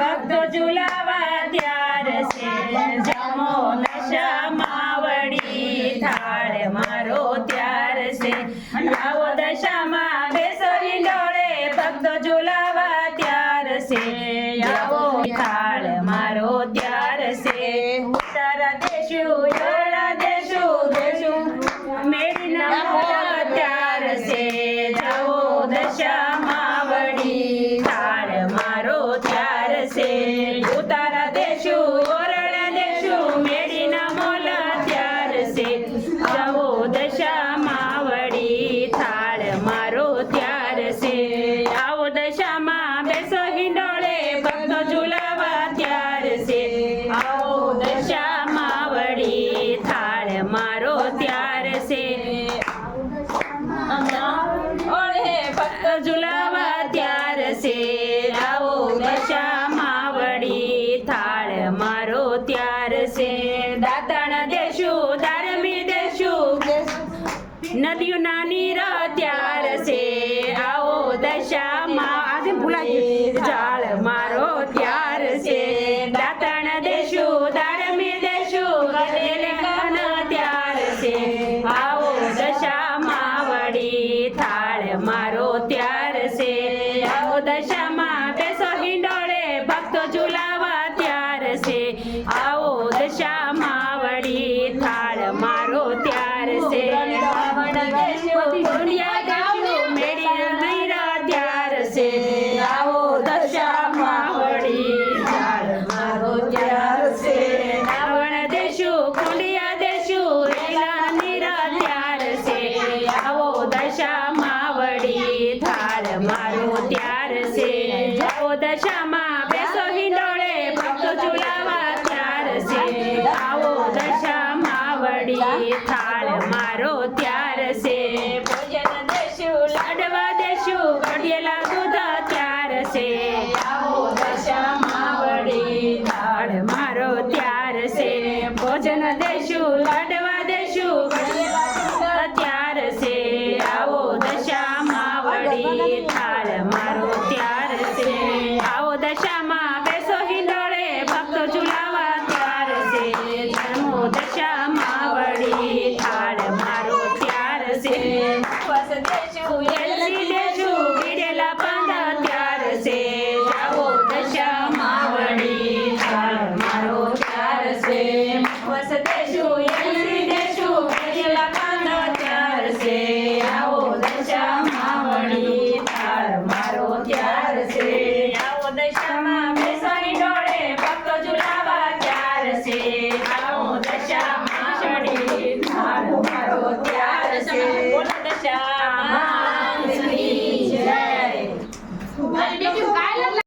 ભક્તો ઝુલાવા ત્યાર છે. જમો દશામાં વળી થાળ મારો ત્યાર છે. આવો દશામાં બેસો ઈંડોળે ભક્તો ઝુલાવા ત્યાર છે. આવો થાળ મારો ત્યાર આવો દશામાં બેસો હિંડોળે, ભક્તો ત્યાર છે આવો થાળ મારો ત્યાર છે ઝુલાવા ત્યાર છે આવો દશામાં થાળ મારો ત્યાર છે દાતણ દેશું ધાર્મી દેશું. નદીઓ નાની આવો દશામાં આજે ભૂલાઈ જાળ મારો ત્યાર છે દાતણ દેશું દાડમી દેશું ગઢેલે કન ત્યાર છે આવો દશામાં વળી થાળ મારો ત્યાર છે આવો દશામાં બેસો હિંડોળે ભક્તો ઝુલાવા ત્યાર છે આવો દશામાં વળી થાળ મારો ત્યાર છે દુનિયા ગાવું મેળી આવો દશામાં વળી રાવણ દેશું કુંડિયા દેશું, રેલા નીરા ત્યાર છે. આવો દશામાં વળી થાળ મારો ત્યાર છે. છે. આવો દશામાં વળી દાળ મારો ત્યાર છે. ભોજન દેશું, લાડવા દેશું ત્યાર છે. આવો દશામાં વળી દાળ મારો ત્યાર છે. આવો દશામાં બેસો હિંડોળે, ભક્તો ચુલાવા ત્યાર છે. દશામાં વળી થાળ મારો ત્યાર છે. મારો ત્યાર છે આવો દશામાં બેસણી ડોળે ભક્તો ઝુલાવા ત્યાર છે આવો દશામાં શણી મારો ત્યાર છે બોલો દશા